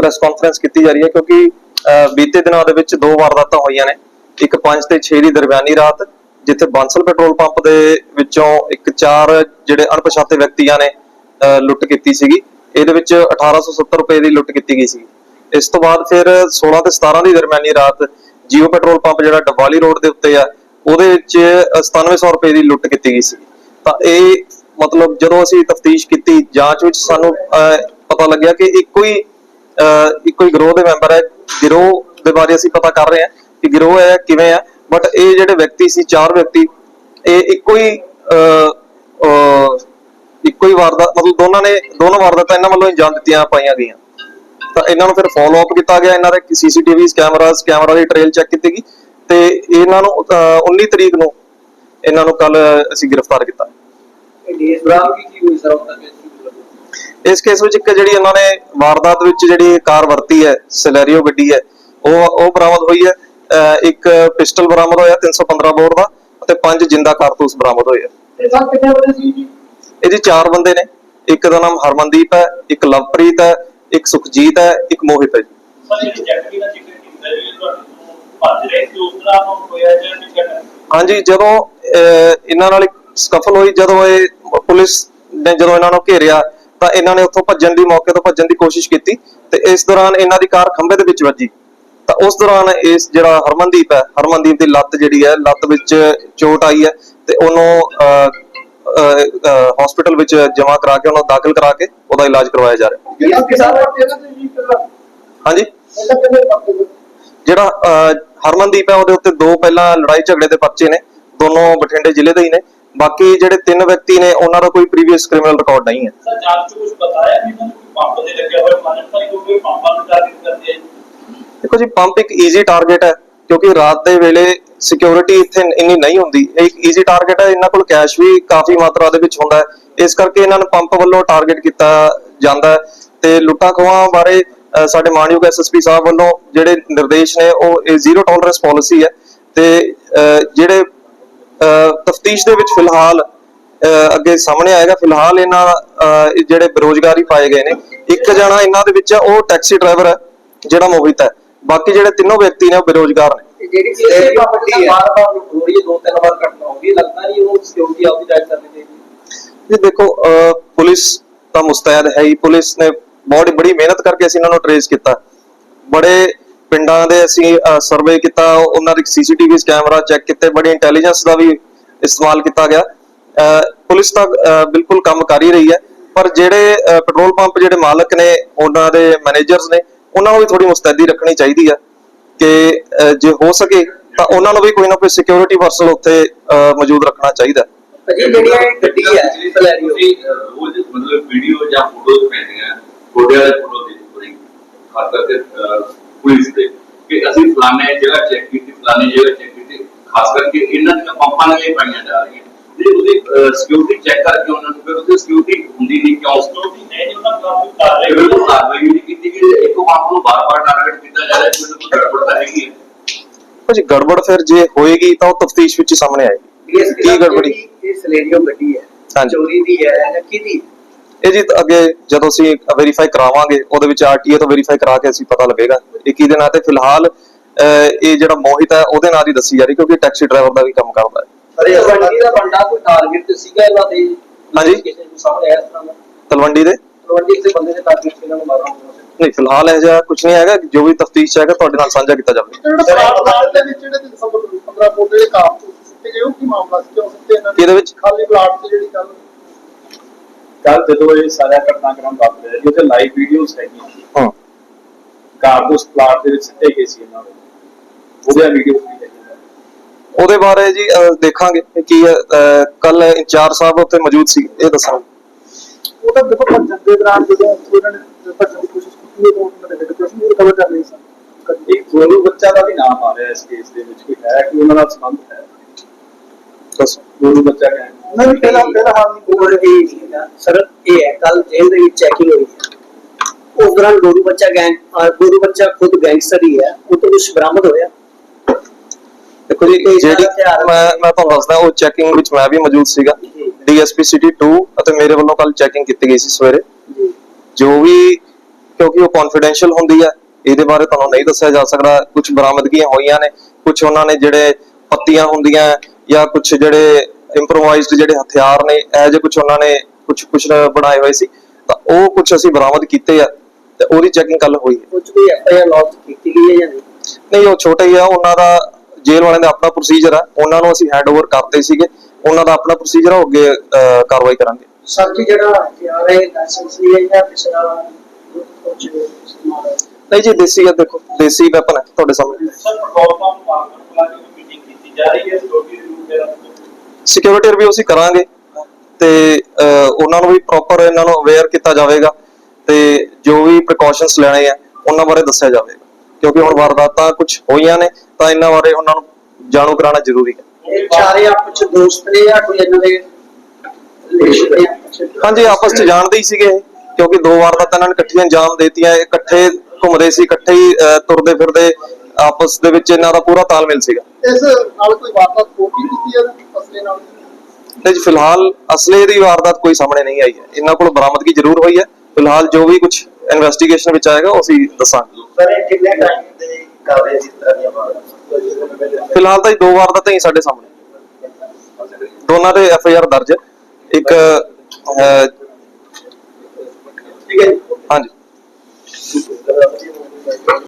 Press conference ਕੀਤੀ ਜਾ ਰਹੀ ਹੈ ਕਿਉਂਕਿ ਅਹ, ਬੀਤੇ ਦਿਨਾਂ ਦੇ ਵਿੱਚ ਦੋ ਵਾਰਦਾਤਾਂ ਹੋਈਆਂ ਨੇ। ਇੱਕ 5 ਤੇ 6 ਦੀ ਦਰਮਿਆਨੀ ਰਾਤ ਜਿੱਥੇ ਬਾਂਸਲ ਪੈਟਰੋਲ ਪੰਪ ਦੇ ਵਿੱਚੋਂ ਇੱਕ ਚਾਰ ਜਿਹੜੇ ਅਣਪਛਾਤੇ ਵਿਅਕਤੀਆਂ ਨੇ ਲੁੱਟ ਕੀਤੀ ਸੀਗੀ। ਇਹਦੇ ਵਿੱਚ 1870 ਰੁਪਏ ਦੀ ਲੁੱਟ ਕੀਤੀ ਗਈ ਸੀ ਇਸ ਤੋਂ ਬਾਅਦ ਫਿਰ 16 ਤੇ 17 ਦੀ ਦਰਮਿਆਨੀ ਰਾਤ ਜੀਓ ਪੈਟਰੋਲ ਪੰਪ ਜਿਹੜਾ ਡਬਾਲੀ ਰੋਡ ਦੇ ਉੱਤੇ ਆ ਉਹਦੇ ਵਿੱਚ ਅਹ, 9700 ਰੁਪਏ ਦੀ ਲੁੱਟ ਕੀਤੀ ਗਈ ਸੀ ਤਾਂ ਇਹ ਮਤਲਬ ਜਦੋਂ ਅਸੀਂ ਤਫਤੀਸ਼ ਕੀਤੀ ਜਾਂਚ ਵਿੱਚ ਸਾਨੂੰ ਅਹ, ਪਤਾ ਲੱਗਿਆ ਕਿ ਇੱਕੋ ਹੀ ਇੱਕੋ ਹੀ ਗਰੋਹ ਦੇ ਮੈਂਬਰ ਹੈ। ਗਿਰੋਹ ਦੇ ਬਾਰੇ ਅਸੀਂ ਪਤਾ ਕਰ ਰਹੇ ਹਾਂ ਕਿ ਗਿਰੋਹ ਹੈ ਕਿਵੇਂ ਆ ਬਟ ਇਹ ਜਿਹੜੇ ਵਿਅਕਤੀ ਸੀ ਚਾਰ ਵਿਅਕਤੀ ਇਹ ਇੱਕੋ ਹੀ ਇੱਕੋ ਹੀ ਵਾਰਦਾਤ ਮਤਲਬ ਦੋਨਾਂ ਨੇ ਦੋਨੋਂ ਵਾਰਦਾਤਾਂ ਇਹਨਾਂ ਵੱਲੋਂ ਅੰਜਾਮ ਦਿੱਤੀਆਂ ਪਾਈਆਂ ਗਈਆਂ। ਤਾਂ ਇਹਨਾਂ ਨੂੰ ਫਿਰ ਫਾਲੋ ਅਪ ਕੀਤਾ ਗਿਆ। ਇਹਨਾਂ ਦੇ ਸੀਸੀਟੀਵੀਜ਼ ਕੈਮਰਾਸ ਕੈਮਰਾ ਦੀ ਟ੍ਰੇਲ ਚੈੱਕ ਕੀਤੀ ਗਈ। ਤੇ ਇਹਨਾਂ ਨੂੰ ਅਹ, 19 ਤਰੀਕ ਨੂੰ ਇਹਨਾਂ ਨੂੰ ਕੱਲ ਅਸੀਂ ਗ੍ਰਿਫਤਾਰ ਕੀਤਾ। ਇਸ ਬਰਾਮ ਕੀ ਹੋਈ ਸਰ ਉਹਨਾਂ ਦੇ ਇਸ ਕੇਸ ਵਿੱਚ ਇੱਕ ਜਿਹੜੀ ਇਹਨਾਂ ਨੇ ਵਾਰਦਾਤ ਵਿੱਚ ਜਿਹੜੀ ਕਾਰ ਵਰਤੀ ਹੈ ਸਿਲੈਰੀਓ ਗੱਡੀ ਹੈ ਉਹ ਉਹ ਬਰਾਮਦ ਹੋਈ ਹੈ। ਇੱਕ ਪਿਸਟਲ ਬਰਾਮਦ ਹੋਇਆ 315 ਬੋਰ ਦਾ ਅਤੇ ਪੰਜ ਜਿੰਦਾ ਕਾਰਤੂਸ ਬਰਾਮਦ ਹੋਏ ਸੀ ਜੀ? ਇਹਦੇ ਚਾਰ ਬੰਦੇ ਨੇ। ਇੱਕ ਦਾ ਨਾਮ ਹਰਮਨਦੀਪ ਹੈ ਇੱਕ ਲਵਪ੍ਰੀਤ ਹੈ ਇੱਕ ਸੁਖਜੀਤ ਹੈ ਇੱਕ ਮੋਹਿਤ ਹੈ ਇਹ ਹਾਂਜੀ ਜਦੋਂ ਇਹਨਾਂ ਨਾਲ ਇੱਕ ਸਕਫਲ ਹੋਈ ਜਦੋਂ ਇਹ ਪੁਲਿਸ ਨੇ ਜਦੋਂ ਇਹਨਾਂ ਨੂੰ ਘੇਰਿਆ ਤਾਂ ਇਹਨਾਂ ਨੇ ਉੱਥੋਂ ਭੱਜਣ ਦੀ ਮੌਕੇ ਤੋਂ ਭੱਜਣ ਦੀ ਕੋਸ਼ਿਸ਼ ਕੀਤੀ ਤੇ ਇਸ ਦੌਰਾਨ ਇਹਨਾਂ ਦੀ ਕਾਰ ਖੰਭੇ ਦੇ ਵਿੱਚ ਵੱਜੀ। ਤਾਂ ਉਸ ਦੌਰਾਨ ਇਸ ਜਿਹੜਾ ਹਰਮਨਦੀਪ ਹੈ ਹਰਮਨਦੀਪ ਦੀ ਲੱਤ ਜਿਹੜੀ ਹੈ ਲੱਤ ਵਿੱਚ ਚੋਟ ਆਈ ਹੈ ਤੇ ਉਹਨੂੰ ਹਸਪੀਟਲ ਵਿੱਚ ਜਮ੍ਹਾਂ ਕਰਾ ਕੇ ਉਹਨੂੰ ਦਾਖਲ ਕਰਾ ਕੇ ਉਹਦਾ ਇਲਾਜ ਕਰਵਾਇਆ ਜਾ ਰਿਹਾ। ਹਾਂਜੀ? ਜਿਹੜਾ ਹਰਮਨਦੀਪ ਹੈ ਉਹਦੇ ਉੱਤੇ ਦੋ ਪਹਿਲਾਂ ਲੜਾਈ ਝਗੜੇ ਦੇ ਪਰਚੇ ਨੇ ਦੋਨੋਂ ਬਠਿੰਡੇ ਜ਼ਿਲ੍ਹੇ ਦੇ ਹੀ ਨੇ। ਬਾਕੀ ਜਿਹੜੇ ਤਿੰਨ ਵਿਅਕਤੀ ਨੇ ਉਹਨਾਂ ਦਾ ਕੋਈ ਪ੍ਰੀਵੀਅਸ ਕ੍ਰਿਮੀਨਲ ਰਿਕਾਰਡ ਨਹੀਂ ਹੈ। ਸਰ ਜਾਂਚ ਕੁਝ ਪੰਪ ਦੇ ਪੰਪਾਂ ਨੂੰ ਟਾਰਗੇਟ ਕਰਦੇ। ਦੇਖੋ ਜੀ ਪੰਪ ਇੱਕ ਈਜ਼ੀ ਟਾਰਗੇਟ ਹੈ ਕਿਉਂਕਿ ਰਾਤ ਦੇ ਵੇਲੇ ਸਿਕਿਉਰਿਟੀ ਇੱਥੇ ਇੰਨੀ ਨਹੀਂ ਹੁੰਦੀ। ਇਹ ਇੱਕ ਈਜ਼ੀ ਟਾਰਗੇਟ ਹੈ ਇਹਨਾਂ ਕੋਲ ਕੈਸ਼ ਵੀ ਕਾਫੀ ਮਾਤਰਾ ਦੇ ਵਿੱਚ ਹੁੰਦਾ ਹੈ। ਇਸ ਕਰਕੇ ਇਹਨਾਂ ਨੂੰ ਪੰਪ ਵੱਲੋਂ ਟਾਰਗੇਟ ਕੀਤਾ ਜਾਂਦਾ ਤੇ ਲੁੱਟਾਂ ਖੋਹਾਂ ਬਾਰੇ ਸਾਡੇ ਮਾਨਯੋਗ ਐਸਐਸਪੀ ਸਾਹਿਬ ਵੱਲੋਂ ਜਿਹੜੇ ਨਿਰਦੇਸ਼ ਨੇ ਉਹ ਇਹ ਜ਼ੀਰੋ ਟੋਲਰੈਂਸ ਪਾਲਿਸੀ ਹੈ। ਤੇ ਜਿਹੜੇ ਤਫਤੀਸ਼ ਦੇ ਵਿੱਚ ਫਿਲਹਾਲ ਅੱਗੇ ਸਾਹਮਣੇ ਆਏਗਾ। ਫਿਲਹਾਲ ਇਹਨਾਂ ਜਿਹੜੇ ਬੇਰੋਜ਼ਗਾਰੀ ਪਾਏ ਗਏ ਨੇ ਇੱਕ ਜਣਾ ਇਹਨਾਂ ਦੇ ਵਿੱਚ ਉਹ ਟੈਕਸੀ ਡਰਾਈਵਰ ਹੈ ਜਿਹੜਾ ਮੋਹਿਤ ਹੈ। ਬਾਕੀ ਜਿਹੜੇ ਤਿੰਨੋਂ ਵਿਅਕਤੀ ਨੇ ਉਹ ਬੇਰੋਜ਼ਗਾਰ ਨੇ। ਜਿਹੜੀ ਸਟੇਟ ਵੱਡੀ ਹੈ ਬਾਰ ਬਾਰ ਹੋ ਰਹੀ ਹੈ ਦੋ ਤਿੰਨ ਵਾਰ ਘਟਨਾ ਹੋ ਲੱਗਦਾ ਨਹੀਂ ਉਹ ਸਿਕਿਉਰਿਟੀ ਆਪਦੀ ਜਾਇਜ਼ ਕਰਨੀ ਚਾਹੀਦੀ। ਜੀ ਦੇਖੋ ਪੁਲਿਸ ਤਾਂ ਮੁਸਤੈਦ ਹੈ ਹੀ। ਪੁਲਿਸ ਨੇ ਬਹੁਤ ਬੜੀ ਮਿਹਨਤ ਕਰਕੇ ਅਸੀਂ ਇਹਨਾਂ ਨੂੰ ਟਰੇਸ ਕੀਤਾ। ਬੜੇ ਪਿੰਡਾਂ ਦੇ ਅਸੀਂ ਸਰਵੇ ਕੀਤਾ ਉਹਨਾਂ ਦੇ ਸੀਸੀਟੀਵੀ ਕੈਮਰਾ ਚੈੱਕ ਕੀਤੇ ਬੜੀ ਇੰਟੈਲੀਜੈਂਸ ਦਾ ਵੀ ਇਸਤੇਮਾਲ ਕੀਤਾ ਗਿਆ। ਪੁਲਿਸ ਤਾਂ ਬਿਲਕੁਲ ਕੰਮ ਕਰ ਹੀ ਰਹੀ ਹੈ ਪਰ ਜਿਹੜੇ ਪੈਟਰੋਲ ਪੰਪ ਜਿਹੜੇ ਮਾਲਕ ਨੇ ਉਹਨਾਂ ਦੇ ਮੈਨੇਜਰਸ ਨੇ ਉਹਨਾਂ ਨੂੰ ਵੀ ਥੋੜੀ ਮੁਸਤੈਦੀ ਰੱਖਣੀ ਚਾਹੀਦੀ ਹੈ ਕਿ ਜੇ ਹੋ ਸਕੇ ਤਾਂ ਉਹਨਾਂ ਨੂੰ ਵੀ ਕੋਈ ਨਾ ਕੋਈ ਸਿਕਿਉਰਿਟੀ ਪਰਸਨ ਉੱਥੇ ਮੌਜੂਦ ਰੱਖਣਾ ਚਾਹੀਦਾ। ਜਿਹੜੀ ਗੱਡੀ ਹੈ ਰੋਜ਼ ਮਤਲਬ ਵੀਡੀਓ ਜਾਂ ਫੋਟੋਜ਼ ਪੈਂਦੀਆਂ ਫੋਟੋ ਵਾਲੇ ਫੋਟੋ ਦੀ ਪੂਰੀ ਖਾਸ ਕਰਕੇ ਅਹ, ਪੁਲਿਸ ਦੇ ਕਿ ਅਸੀਂ ਫਲਾਣੇ ਜਗ੍ਹਾ ਚੈੱਕ ਕੀਤੀ ਫਲਾਣੇ ਜਗ੍ਹਾ ਚੈੱਕ ਕੀਤੀ ਖਾਸ ਕਰਕੇ ਪੰਪਾਂ ਨਾਲ ਪਾਈਆਂ ਜਾ ਰਹੀਆਂ ਜੇ ਉਹਦੀ ਸਿਕਿਉਰਿਟੀ ਚੈੱਕ ਕਰਕੇ ਉਹਨਾਂ ਨੂੰ ਫਿਰ ਉਹਦੀ ਸਿਕਿਉਰਿਟੀ ਹੁੰਦੀ ਨਹੀਂ ਕਿਉਂ ਕਿਉਂਕਿ ਨਹੀਂ ਜੀ ਉਹਨਾਂ ਕਾਫੀ ਕਰ ਰਹੇ ਬਿਲਕੁਲ ਕਾਰਵਾਈ ਨਹੀਂ ਕੀਤੀ ਕਿ ਇੱਕ ਨੂੰ ਬਾਰ-ਬਾਰ ਟਾਰਗੇਟ ਕੀਤਾ ਜਾ ਰਿਹਾ ਹੈ ਕੋਈ ਨਾ ਕੋਈ ਗੜਬੜ ਤਾਂ ਹੈਗੀ ਹੈ। ਭਾਜੀ ਗੜਬੜ ਫਿਰ ਜੇ ਹੋਏਗੀ ਤਾਂ ਉਹ ਤਫਤੀਸ਼ ਵਿੱਚ ਹੀ ਸਾਹਮਣੇ ਆਏਗੀ। DSP ਕੀ ਗੜਬੜੀ? ਇਹ ਸਲੇਰੀਓ ਗੱਡੀ ਹੈ। ਹਾਂਜੀ। ਚੋਰੀ ਦੀ ਹੈ ਜਾਂ ਕਿਹਦੀ? ਇਹ ਜੀ ਤਾਂ ਅੱਗੇ ਜਦੋਂ ਅਸੀਂ ਵੈਰੀਫਾਈ ਕਰਾਵਾਂਗੇ ਉਹਦੇ ਵਿੱਚ ਆਰਟੀਏ ਤੋਂ ਵੈਰੀਫਾਈ ਕਰਾ ਕੇ ਅਸੀਂ ਪਤਾ ਲੱਗੇਗਾ। ਇਹ ਕਿਹਦੇ ਨਾਂ ਤੇ? ਫਿਲਹਾਲ ਇਹ ਜਿਹੜਾ ਮੋਹਿਤ ਹੈ ਉਹਦੇ ਨਾਂ ਦੀ ਦੱਸੀ ਜਾ ਰਹੀ ਕਿਉਂਕਿ ਟੈਕਸੀ ਡਰਾਈਵਰ ਦਾ ਵੀ ਕੰਮ ਕਰਦਾ ਹੈ। ਅਰੇ ਗੱਡੀ ਦਾ ਬੰਦਾ ਕੋਈ ਟਾਰਗੇਟ ਤੇ ਸੀਗਾ ਇਹਨਾਂ ਦੇ? ਹਾਂਜੀ। ਕਿਸੇ ਨੂੰ ਸਾਹਮਣੇ ਆਇਆ ਇਸ ਤਰ੍ਹਾਂ ਦਾ? ਤਲਵੰਡੀ ਦੇ? ਤਲਵੰਡੀ ਦੇ ਬੰਦੇ ਨੇ ਟਾਰਗੇਟ ਇਹਨਾਂ ਨੂੰ ਮਾਰਨਾ ਹੁੰਦਾ ਸੀ ਨਹੀਂ ਫਿਲਹਾਲ ਇਹ ਜਿਹਾ ਕੁਝ ਨਹੀਂ ਹੈਗਾ ਜੋ ਵੀ ਤਫਤੀਸ਼ ਹੈਗਾ ਤੁਹਾਡੇ ਨਾਲ ਸਾਂਝਾ ਕੀਤਾ ਜਾਵੇ। ਜਿਹੜਾ ਪਲਾਟ ਮਾਰ ਦੇ ਵਿੱਚ ਜਿਹੜੇ 315 ਫੁੱਟ ਦੇ ਕਾਰਤੂਸ ਸਿੱਟੇ ਗਏ ਉਹ ਕੀ ਮਾਮਲਾ ਸੀ? ਕਿਉਂ ਸਿੱਟੇ ਇਹਨਾਂ ਨੇ ਇਹਦੇ ਵਿੱਚ? ਖਾਲੀ ਪਲਾਟ ਤੇ ਜਿਹੜੀ ਗੱਲ ਕੱਲ ਜਦੋਂ ਇਹ ਸਾਰਾ ਘਟਨਾਕ੍ਰਮ ਵਾਪਰਿਆ ਜੀ ਉਹਦੇ ਲਾਈਵ ਵੀਡੀਓਜ਼ ਹੈਗੀਆਂ ਹਾਂ। ਕਾਰਤੂਸ ਪਲਾਟ ਦੇ ਵਿੱਚ ਸਿੱਟੇ ਗਏ ਸੀ ਇਹਨਾਂ ਨੂੰ ਉਹਦੇ ਵੀਡੀਓਜ਼ ਵੀ ਹੈਗੀਆਂ ਉਹਦੇ ਬਾਰੇ ਜੀ ਦੇਖਾਂਗੇ ਕਿ ਕੀ ਕੱਲ ਇੰਚਾਰਜ ਸਾਹਿਬ ਉੱਥੇ ਮੌਜੂਦ ਸੀ ਇਹ ਦੱਸਣ ਉਹ ਤਾਂ ਦੇਖੋ ਭੱਜਣ ਦੇ ਦੌਰਾਨ ਜਦੋਂ ਉਹਨਾਂ ਨੇ ਭੱਜਣ ਦੀ ਕੋਸ਼ਿਸ਼ ਕੀਤੀ ਉਹ ਉਹਨਾਂ ਨੇ ਦੇਖੋ ਕੁਝ ਨਹੀਂ ਕਵਰ ਕਰ ਲਈ ਸਨ ਇੱਕ ਗੋਲੂ ਬੱਚਾ ਦਾ ਵੀ ਨਾਮ ਆ ਰਿਹਾ ਇਸ ਕੇਸ ਦੇ ਵਿੱਚ ਕੋਈ ਹੈ ਕਿ ਉਹਨਾਂ ਦਾ ਸੰਬੰਧ ਹੈ? ਦੱਸੋ। ਗੋਲੂ ਬੱਚਾ ਕਹਿੰਦੇ ਨਹੀਂ ਪਹਿਲਾਂ ਪਹਿਲਾਂ ਹੋਰ ਇਹ ਨਹੀਂ ਹੈਗਾ ਸਰ ਇਹ ਹੈ ਕੱਲ ਜੇਲ੍ਹ ਦੇ ਵਿੱਚ ਚੈਕਿੰਗ ਹੋਈ ਹੈ। ਉਸ ਦੌਰਾਨ ਗੋਰੂ ਬੱਚਾ ਗੈਂਗ ਗੋਰੂ ਬੱਚਾ ਖੁਦ ਗੈਂਗਸਟਰ ਹੀ ਹੈ। ਉਹ ਤੋਂ ਕੁਝ ਬਰਾਮਦ ਹੋਇਆ। ਦੇਖੋ ਜੀ ਜਿਹੜੀ ਮੈਂ ਮੈਂ ਤੁਹਾਨੂੰ ਦੱਸਦਾ ਉਹ ਚੈਕਿੰਗ ਵਿੱਚ ਮੈਂ ਵੀ ਮੌਜੂਦ ਸੀਗਾ। ਡੀਐਸਪੀ ਸਿਟੀ 2 ਅਤੇ ਮੇਰੇ ਵੱਲੋਂ ਕੱਲ ਚੈਕਿੰਗ ਕੀਤੀ ਗਈ ਸੀ ਸਵੇਰੇ। ਜੀ। ਜੋ ਵੀ ਕਿਉਂਕਿ ਉਹ ਕੌਨਫੀਡੈਂਸ਼ੀਅਲ ਹੁੰਦੀ ਹੈ ਇਹਦੇ ਬਾਰੇ ਤੁਹਾਨੂੰ ਨਹੀਂ ਦੱਸਿਆ ਜਾ ਸਕਦਾ। ਕੁਝ ਬਰਾਮਦਗੀਆਂ ਹੋਈਆਂ ਨੇ ਕੁਝ ਉਹਨਾਂ ਨੇ ਜਿਹੜੇ ਪੱਤੀਆਂ ਹੁੰਦੀਆਂ ਜਾਂ ਕੁਝ ਜਿਹੜੇ ਇੰਪਰੋਵਾਈਜ਼ਡ ਜਿਹੜੇ ਹਥਿਆਰ ਨੇ ਇਹ ਜਿਹੇ ਕੁਝ ਉਹਨਾਂ ਨੇ ਕੁਝ ਕੁਝ ਬਣਾਏ ਹੋਏ ਸੀ। ਤਾਂ ਉਹ ਕੁਝ ਅਸੀਂ ਬਰਾਮਦ ਕੀਤੇ ਆ ਤੇ ਉਹਦੀ ਚੈਕਿੰਗ ਕੱਲ ਹੋਈ ਹੈ। ਕੁਝ ਵੀ ਐਫ ਆਈ ਆਰ ਲੌਂਚ ਕੀਤੀ ਗਈ ਹੈ ਜਾਂ ਨਹੀਂ? ਨਹੀਂ ਉਹ ਛੋਟਾ ਹੀ ਆ ਉਹਨਾਂ ਦਾ ਜੇਲ੍ਹ ਵਾਲਿਆਂ ਦਾ ਆਪਣਾ ਪ੍ਰੋਸੀਜਰ ਆ ਉਹਨਾਂ ਨੂੰ ਅਸੀਂ ਹੈਂਡਓਵਰ ਕਰਤੇ ਸੀਗੇ ਉਹਨਾਂ ਦਾ ਆਪਣਾ ਪ੍ਰੋਸੀਜਰ ਆ ਉਹ ਅੱਗੇ ਕਾਰਵਾਈ ਕਰਾਂਗੇ। ਸਰ ਜੀ ਜਿਹੜਾ ਹਥਿਆਰ ਹੈ ਲਾਇਸੈਂਸ ਲਈ ਹੈ ਜਾਂ ਪਿਛਲਾ ਨਹੀਂ ਜੀ ਦੇਸੀ ਆ ਦੇਖੋ ਦੇਸੀ ਵੈਪਨ ਹੈ ਤੁਹਾਡੇ ਸਾਹਮਣੇ। ਸਰ ਪੈਟਰੋਲ ਪੰਪ ਦੀ ਮੀਟਿੰਗ ਕੀਤੀ ਜਾ ਰਹੀ ਹੈ ਸਿਕਿਉਰਿਟੀ ਰਿਵਿਊ ਵਗੈਰਾ ਸਿਕਿਉਰਿਟੀ ਰਿਵਿਊ ਅਸੀਂ ਕਰਾਂਗੇ ਤੇ ਅਹ, ਉਹਨਾਂ ਨੂੰ ਵੀ ਪ੍ਰੋਪਰ ਇਹਨਾਂ ਨੂੰ ਅਵੇਅਰ ਕੀਤਾ ਜਾਵੇਗਾ ਤੇ ਜੋ ਵੀ ਪ੍ਰੀਕਾਸ਼ਨਸ ਲੈਣੇ ਆ ਉਹਨਾਂ ਬਾਰੇ ਦੱਸਿਆ ਜਾਵੇਗਾ। ਕਿਉਂਕਿ ਹੁਣ ਵਾਰਦਾਤਾਂ ਕੁਝ ਹੋਈਆਂ ਨੇ ਤਾਂ ਇਹਨਾਂ ਬਾਰੇ ਉਹਨਾਂ ਨੂੰ ਜਾਣੂ ਕਰਾਉਣਾ ਜ਼ਰੂਰੀ ਹੈ। ਇਹ ਚਾਰੇ ਆਪਸ ਚ ਦੋਸਤ ਨੇ ਜਾਂ ਕੋਈ ਇਹਨਾਂ ਦੇ ਰਿਲੇਸ਼ਨ ਨੇ ਆਪਸ ਚ? ਹਾਂਜੀ ਆਪਸ ਚ ਜਾਣਦੇ ਹੀ ਸੀਗੇ ਇਹ, ਕਿਉਂਕਿ ਦੋ ਵਾਰ ਤਾਂ ਇਹਨਾਂ ਨੇ ਇਕੱਠੀਆਂ ਅੰਜਾਮ ਦੇਤੀਆਂ ਇਹ ਇਕੱਠੇ ਘੁੰਮਦੇ ਸੀ ਇਕੱਠੇ ਹੀ ਅਹ, ਤੁਰਦੇ ਫਿਰਦੇ ਆਪਸ ਦੇ ਵਿੱਚ ਇਹਨਾਂ ਦਾ ਪੂਰਾ ਤਾਲਮੇਲ ਸੀਗਾ। ਇਸ ਨਾਲ ਕੋਈ ਵਾਰਦਾਤ ਹੋਰ ਵੀ ਕੀਤੀ ਹੈ ਅਸਲੇ ਨਾਲ? ਤੇ ਜੀ ਫਿਲਹਾਲ ਅਸਲੇ ਦੀ ਵਾਰਦਾਤ ਕੋਈ ਸਾਹਮਣੇ ਨਹੀਂ ਆਈ ਹੈ। ਇਹਨਾਂ ਕੋਲ ਬਰਾਮਦਗੀ ਜ਼ਰੂਰ ਹੋਈ ਹੈ। ਫਿਲਹਾਲ ਜੋ ਵੀ ਕੁਝ ਇਨਵੈਸਟੀਗੇਸ਼ਨ ਵਿੱਚ ਆਏਗਾ ਉਹ ਅਸੀਂ ਦੱਸਾਂਗੇ। ਸਰ ਇਹ ਕਿੰਨੇ ਟਾਈਮ ਦੇ ਤਰ੍ਹਾਂ ਦੀਆਂ ਫਿਲਹਾਲ ਤਾਂ ਇਹ ਦੋ ਵਾਰਦਾਤਾਂ ਹੀ ਸਾਡੇ ਸਾਹਮਣੇ। ਦੋਨਾਂ ਦੇ ਐਫ ਆਈ ਆਰ ਦਰਜ। ਇੱਕ ਠੀਕ ਹੈ। ਹਾਂਜੀ।